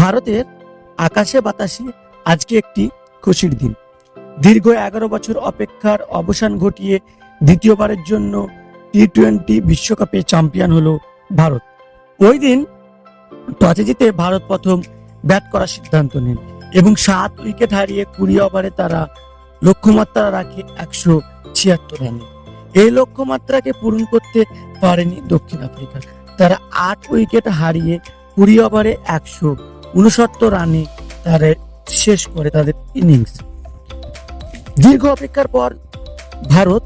ভারতের আকাশে বাতাসে আজকে একটি খুশির দিন। দীর্ঘ এগারো বছর অপেক্ষার অবসান ঘটিয়ে দ্বিতীয়বারের জন্য টি টোয়েন্টি বিশ্বকাপে চ্যাম্পিয়ন হলো ভারত। ওই দিন টসে জিতে ভারত প্রথম ব্যাট করার সিদ্ধান্ত নেন এবং সাত উইকেট হারিয়ে কুড়ি ওভারে তারা লক্ষ্যমাত্রা রাখে একশো ছিয়াত্তর রানে। এই লক্ষ্যমাত্রাকে পূরণ করতে পারেনি দক্ষিণ আফ্রিকা। তারা আট উইকেট হারিয়ে কুড়ি ওভারে একশো উনসত্তর রানে তারা শেষ করে তাদের ইনিংস দীর্ঘ অপেক্ষার পর ভারত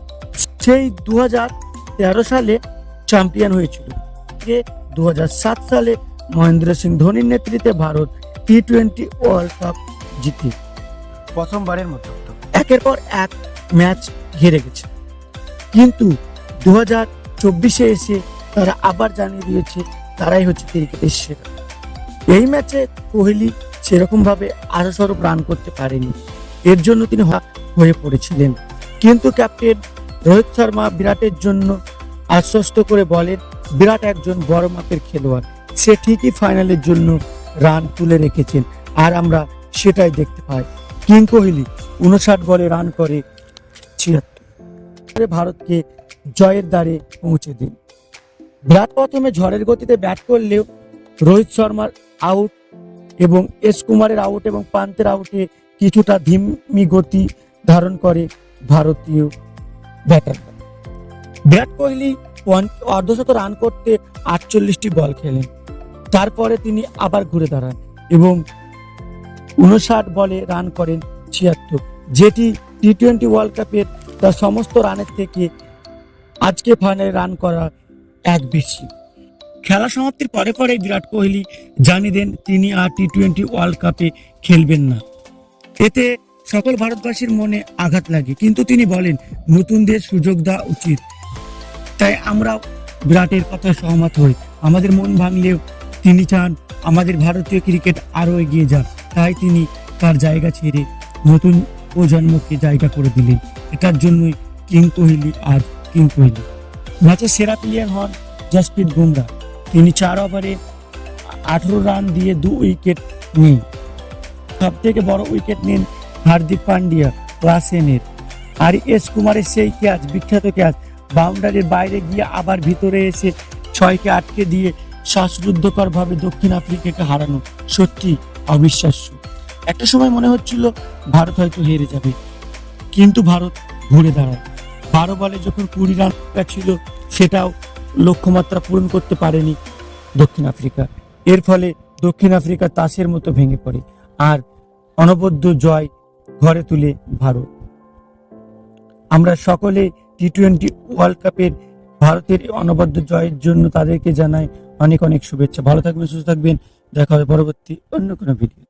সেই দু তেরো সালে চ্যাম্পিয়ন হয়েছিল। দু সাত সালে মহেন্দ্র সিং ধোনির নেতৃত্বে Bharat T twenty world cup জিতে। প্রথমবারের মতো। একের পর এক ম্যাচ হেরে গেছে। কিন্তু দু হাজার চব্বিশে এসে তারা আবার জানিয়ে দিয়েছে তারাই হচ্ছে ক্রিকেটের সেরা। এই ম্যাচে কোহলি সেরকম ভাবে আশাস্বরূপ রান করতে পারেনি। এর জন্য তিনি হয়ে পড়েছিলেন। কিন্তু ক্যাপ্টেন রোহিত শর্মা বিরাটের জন্য আশ্বস্ত করে বলেন, বিরাট একজন বড় মাপের খেলোয়াড়। সে ঠিকই ফাইনালের জন্য রান তুলে রেখেছেন। আর আমরা সেটাই দেখতে পাই। কিং কোহলি উনষাট বলে রান করে ছিয়াত্তর। ভারতকে জয়ের দ্বারে পৌঁছে দিন। বিরাট প্রথমে ঝড়ের গতিতে ব্যাট করলেও রোহিত শর্মার আউট এবং এস কুমারের আউট এবং পান্তের আউটে কিছুটা ধিমি গতি ধারণ করে ভারতীয় ব্যাটার বিরাট কোহলি অর্ধশত রান করতে আটচল্লিশটি বল খেলেন। তারপরে তিনি আবার ঘুরে দাঁড়ান এবং উনষাট বলে রান করেন ছিয়াত্তর। যেটি টি টোয়েন্টি ওয়ার্ল্ড কাপের তার সমস্ত রানের থেকে আজকে ফাইনালে রান করা এক বেশি। খেলা সমাপ্তির পরে পরে বিরাট কোহলি জানিয়ে দেন তিনি আর টি টোয়েন্টি ওয়ার্ল্ড কাপে খেলবেন না। এতে সকল ভারতবাসীর মনে আঘাত লাগে। কিন্তু তিনি বলেন, নতুনদের সুযোগ দেওয়া উচিত। তাই আমরা বিরাটের কথা সহমত হই। আমাদের মন ভাঙলেও তিনি চান আমাদের ভারতীয় ক্রিকেট আরও এগিয়ে যাক। তাই তিনি তার জায়গা ছেড়ে নতুন প্রজন্মকে জায়গা করে দিলেন। এটার জন্যই কিং কোহলি আজ কিং কোহলি। ম্যাচের সেরা প্লেয়ার হন জসপ্রীত বুমরা। তিনি চার ওভারে আঠেরো রান দিয়ে দু উইকেট নিন। সব থেকে বড় উইকেট নেন হার্দিক পান্ডিয়া ক্লাসেনের আর এস কুমারের সেই ক্যাচ, বিখ্যাত ক্যাচ, বাউন্ডারির বাইরে গিয়ে আবার ভিতরে এসে ছয়কে আটকে দিয়ে শ্বাসরুদ্ধকর ভাবে দক্ষিণ আফ্রিকাকে হারানো। সত্যি অবিশ্বাস্য। একটা সময় মনে হচ্ছিল ভারত হয়তো হেরে যাবে, কিন্তু ভারত ঘুরে দাঁড়ায়। বারো বলে যখন কুড়ি রান ছিল, সেটাও লক্ষ্যমাত্রা পূরণ করতে পারেনি দক্ষিণ আফ্রিকা। এর ফলে দক্ষিণ আফ্রিকা তাসের মতো ভেঙে পড়ে আর অনবদ্য জয় ঘরে তুলে ভারত। আমরা সকলে টি টোয়েন্টি ওয়ার্ল্ড কাপের ভারতের অনবদ্য জয়ের জন্য তাদেরকে জানাই অনেক অনেক শুভেচ্ছা। ভালো থাকবেন, সুস্থ থাকবেন। দেখা হবে পরবর্তী অন্য কোনো ভিডিও